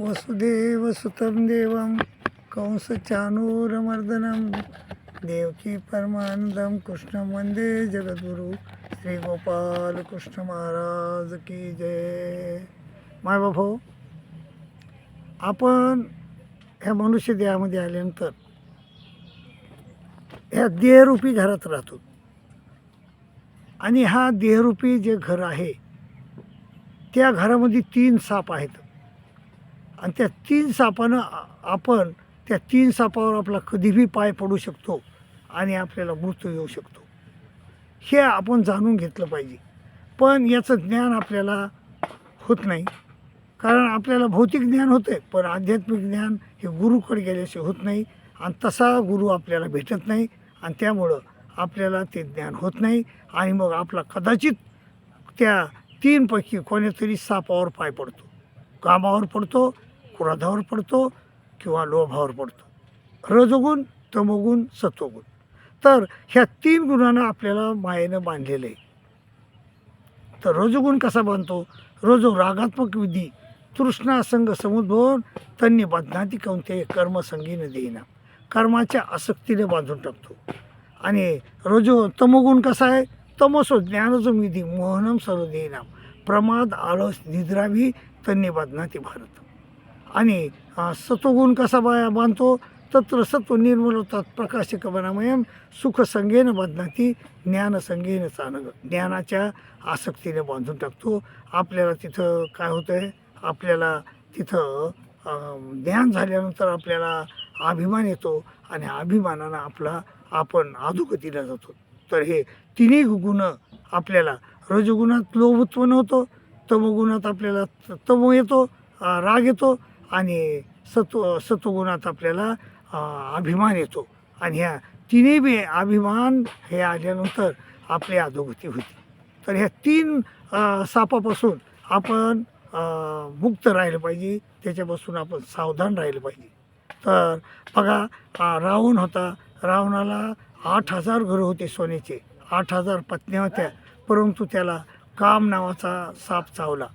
वसुदेवसुतं देवं कंसचानूरमर्दनं देवकी परमानंदम कृष्ण वंदे जगद्गुरु श्री गोपाल कृष्ण महाराज की जय। माय बाबा आपण ह्या मनुष्य देहामध्ये आल्यानंतर ह्या देहरूपी घरात राहतो. आणि हा देहरूपी जे घर आहे त्या घरामध्ये तीन साप आहेत. आणि त्या तीन सापानं आपण त्या तीन सापावर आपला कधीही पाय पडू शकतो आणि आपल्याला मृत्यू येऊ शकतो. हे आपण जाणून घेतलं पाहिजे. पण याचं ज्ञान आपल्याला होत नाही. कारण आपल्याला भौतिक ज्ञान होतं आहे पण आध्यात्मिक ज्ञान हे गुरुकडे गेल्याशिवाय होत नाही आणि तसा गुरु आपल्याला भेटत नाही आणि त्यामुळं आपल्याला ते ज्ञान होत नाही आणि मग आपला कदाचित त्या तीनपैकी कोणीतरी सापावर पाय पडतो कामावर पडतो क्रोधावर पडतो किंवा लोभावर पडतो. रजोगुण तमोगुण सत्वगुण. तर ह्या तीन गुणांना आपल्याला मायेनं बांधलेलं आहे. तर रजगुण कसा बांधतो? रजो रागात्मक विधी तृष्णा संघ समुद्भवन तन्नी बदनाती कोणते कर्मसंगीनं देईना. कर्माच्या आसक्तीने बांधून टाकतो. आणि रजो तमोगुण कसा आहे? तमसो ज्ञानजो विधी मोहनम सर्व देईना. प्रमाद आळस निद्रावी तन्नी बदनाती भारत आणि सत्वगुण कसा बा बांधतो? तत्र सत्व निर्मल होतात प्रकाशकवनामयम सुखसंगेनं बदनाती ज्ञानसंगेनं चानग ज्ञानाच्या आसक्तीने बांधून टाकतो. आपल्याला तिथं काय होतं आहे आपल्याला तिथं ज्ञान झाल्यानंतर आपल्याला अभिमान येतो आणि अभिमानानं आपला आपण अधोगतीला जातो. तर हे तिन्ही गुण आपल्याला रजगुणात लोभ उत्पन्न होतो तमगुणात आपल्याला त- तमो येतो राग येतो आणि सत्व सत्वगुणात आपल्याला अभिमान येतो. आणि ह्या तिन्ही बी अभिमान हे आल्यानंतर आपली अधोगती होती. तर ह्या तीन सापापासून आपण मुक्त राहिलं पाहिजे. त्याच्यापासून आपण सावधान राहिलं पाहिजे. तर बघा रावण होता. रावणाला आठ हजार घरं होते सोन्याचे. आठ हजार पत्न्या होत्या. परंतु त्याला काम नावाचा साप चावला.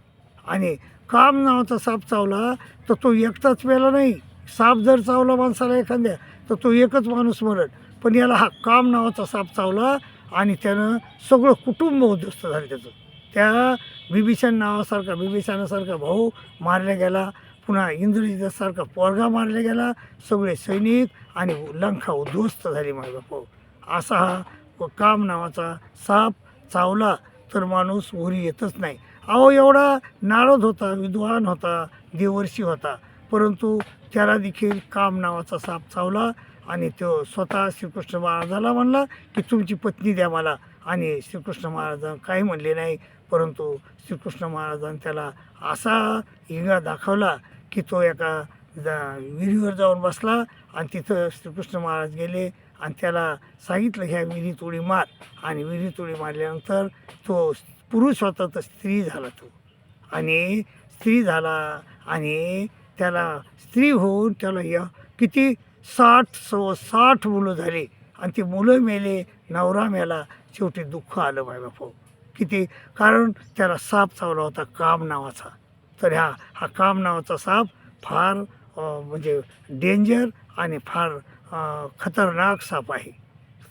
आणि काम नावाचा साप चावला तर तो एकटाच मेला नाही. साप जर चावला माणसाला एखाद्या तर तो एकच माणूस मरल पण याला हा काम नावाचा साप चावला आणि त्यानं सगळं कुटुंब उद्ध्वस्त झालं त्याचं. त्या बिभीषण नावासारखा बिभीषणासारखा भाऊ मारला गेला. पुन्हा इंद्रजितसारखा पोरगा मारला गेला. सगळे सैनिक आणि लंका उद्ध्वस्त झाली माझा भाऊ. असा हा काम नावाचा साप चावला तर माणूस उरी येतच नाही. अहो एवढा नारद होता विद्वान होता देवर्षी होता. परंतु त्याला देखील काम नावाचा साप चावला आणि तो स्वतः श्रीकृष्ण महाराजाला म्हणला की तुमची पत्नी द्या मला. आणि श्रीकृष्ण महाराजांना काही म्हणले नाही परंतु श्रीकृष्ण महाराजांनी त्याला असा हिंगा दाखवला की तो एका जा विहिरीवर जाऊन बसला आणि तिथं श्रीकृष्ण महाराज गेले आणि त्याला सांगितलं ह्या विहिरीत उडी मार. आणि विहिरीत उडी मारल्यानंतर तो पुरुष होता तर स्त्री झाला तो. आणि स्त्री झाला आणि त्याला स्त्री होऊन त्याला या किती साठ सव साठ मुलं झाली. आणि ती मुलं मेले नवरा मेला. शेवटी दुःख आलं माय बापू. किती? कारण त्याला साप चावला होता काम नावाचा. तर ह्या हा काम नावाचा साप फार म्हणजे डेंजर आणि फार खतरनाक साप आहे.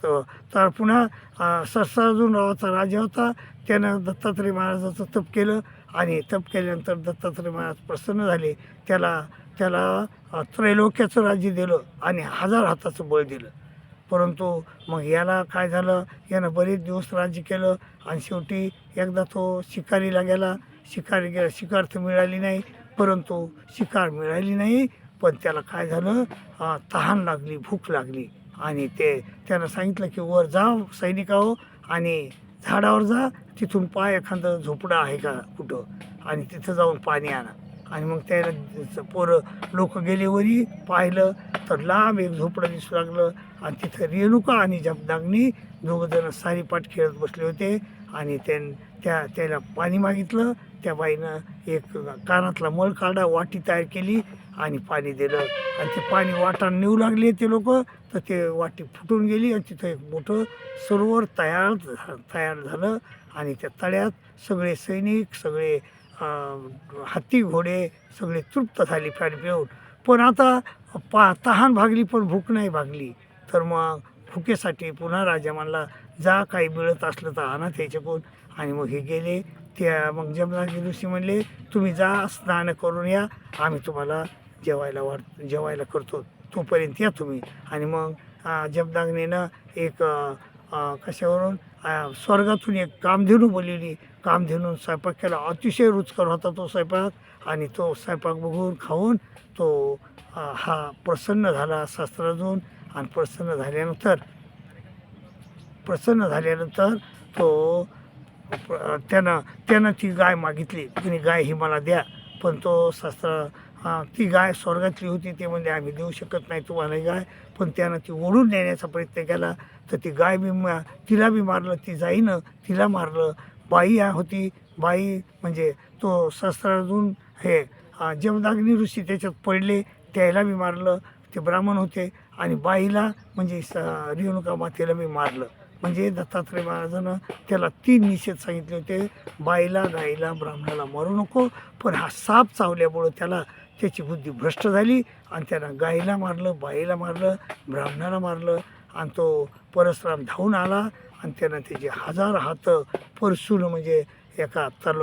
तर तर पुन्हा सरसाजून रावाचा राजा होता. त्यानं दत्तात्रय महाराजाचं तप केलं आणि तप केल्यानंतर दत्तात्रय महाराज प्रसन्न झाले. त्याला त्याला त्रैलोक्याचं राज्य दिलं आणि हजार हाताचं बळ दिलं. परंतु मग याला काय झालं? यानं बरेच दिवस राज्य केलं आणि शेवटी एकदा तो शिकारीला गेला. शिकारी गेला शिकार तर मिळाली नाही. परंतु शिकार मिळाली नाही. पण त्याला काय झालं? तहान लागली भूक लागली. आणि ते त्यानं सांगितलं की वर जा सैनिकाहो आणि झाडावर जा तिथून पाय एखादं झोपडं आहे का कुठं? आणि तिथं जाऊन पाणी आणा. आणि मग त्याला पोरं लोक गेले वरी पाहिलं तर लांब एक झोपडं दिसू लागलं. आणि तिथं रेणुका आणि जगदाग्नी दोघंजणं सारीपाट खेळत बसले होते. आणि त्यां त्या त्याला पाणी मागितलं. त्या बाईनं एक कानातला मळ काढा वाटी तयार केली आणि पाणी दिलं. आणि ते पाणी वाटाण नेऊ लागले ते लोक तर ते वाटी फुटून गेली आणि तिथं एक मोठं सरोवर तयार झा- तयार झालं. आणि त्या तळ्यात सगळे सैनिक सगळे हत्ती घोडे सगळे तृप्त झाले पाणी पिऊन. पण आता पा तहान भागली पण भूक नाही भागली. तर मग भुकेसाठी पुन्हा राजा म्हणला जा काही मिळत असलं तर आणा त्याच्याकडून. आणि मग हे गेले. त्या मग जमनाच्या दिवशी म्हणले तुम्ही जा स्नान करून या आम्ही तुम्हाला जेवायला वाढ जेवायला करतो. तोपर्यंत या तुम्ही. आणि मग अं, जमदाग्नीनं एक कशावरून स्वर्गातून एक कामधेनू बोललेली. कामधेनू स्वयंपाक केला. अतिशय रुचकर होता तो स्वयंपाक. आणि तो स्वयंपाक बघून खाऊन तो हा प्रसन्न झाला शास्त्रातून आणि प्रसन्न झाल्यानंतर प्रसन्न झाल्यानंतर तो त्यानं त्यानं ती गाय मागितली. तिने गाय ही मला द्या. पण तो शस्त्र ती गाय स्वर्गातली होती ते म्हणजे आम्ही देऊ शकत नाही तुम्हाला गाय. पण त्यानं ती ओढून नेण्याचा प्रयत्न केला. तर ती गाय बी मा तिला बी मारलं ती जाईनं तिला मारलं. बाई होती. बाई म्हणजे तो शस्त्रातून हे जमदाग्नी ऋषी त्याच्यात पडले त्याला बी मारलं. ते ब्राह्मण होते आणि बाईला म्हणजे स- रेणुका मातेला मी मारलं. म्हणजे दत्तात्रय महाराजानं त्याला तीन निषेध सांगितले होते. बाईला गाईला ब्राह्मणाला मारू नको. पण हा साप चावल्यामुळं त्याला त्याची बुद्धी भ्रष्ट झाली आणि त्यानं गाईला मारलं बाईला मारलं ब्राह्मणाला मारलं आणि तो परशुराम धावून आला आणि त्यानं त्याचे हजार हात परसून म्हणजे एका तल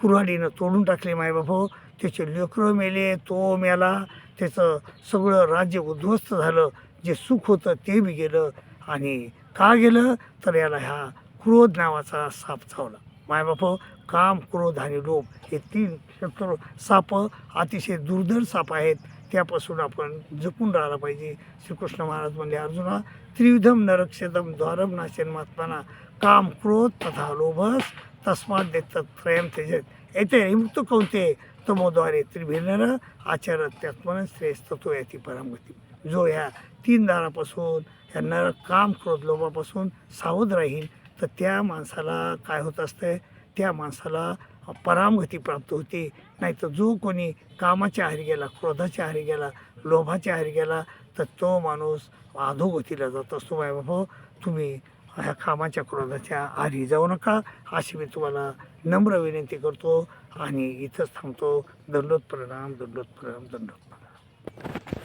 कुऱ्हाडीनं तोडून टाकले मायबापू. त्याचे लेकरं मेले तो मेला. त्याचं सगळं राज्य उद्ध्वस्त झालं. जे सुख होतं ते बी गेलं आणि का गेलं? तर याला ह्या क्रोध नावाचा साप चावला. मायबाप काम क्रोध आणि लोभ हे तीन शत्रू साप अतिशय दुर्धर साप आहेत. त्यापासून आपण जपून राहिला पाहिजे. श्रीकृष्ण महाराज म्हणले अर्जुना त्रिविधम नरक्षदम द्वारम नाशन महात्माना काम क्रोध तथा लोभस तस्मात देतात त्रयम तेजत येते मुक्त कोणते तमोद्वारे त्रिभिनर आचार त्यात्मन श्रेष्ठतो याची परामगती जो ह्या तीन दारापासून ह्या काम क्रोध लोभापासून सावध राहील. तर त्या माणसाला काय होत असतं त्या माणसाला परामगती प्राप्त होते. नाही तर जो कोणी कामाच्या आहारी गेला क्रोधाच्या आहारी गेला लोभाच्या आहारी गेला तर तो माणूस अधोगतीला जात असतो. बाय बाबा तुम्ही ह्या कामाच्या क्रोधाच्या आहारी जाऊ नका. अशी मी तुम्हाला नम्र विनंती करतो आणि इथंच थांबतो. दंडोत प्रणाम दंडोत प्रणाम दंडोत प्रणाम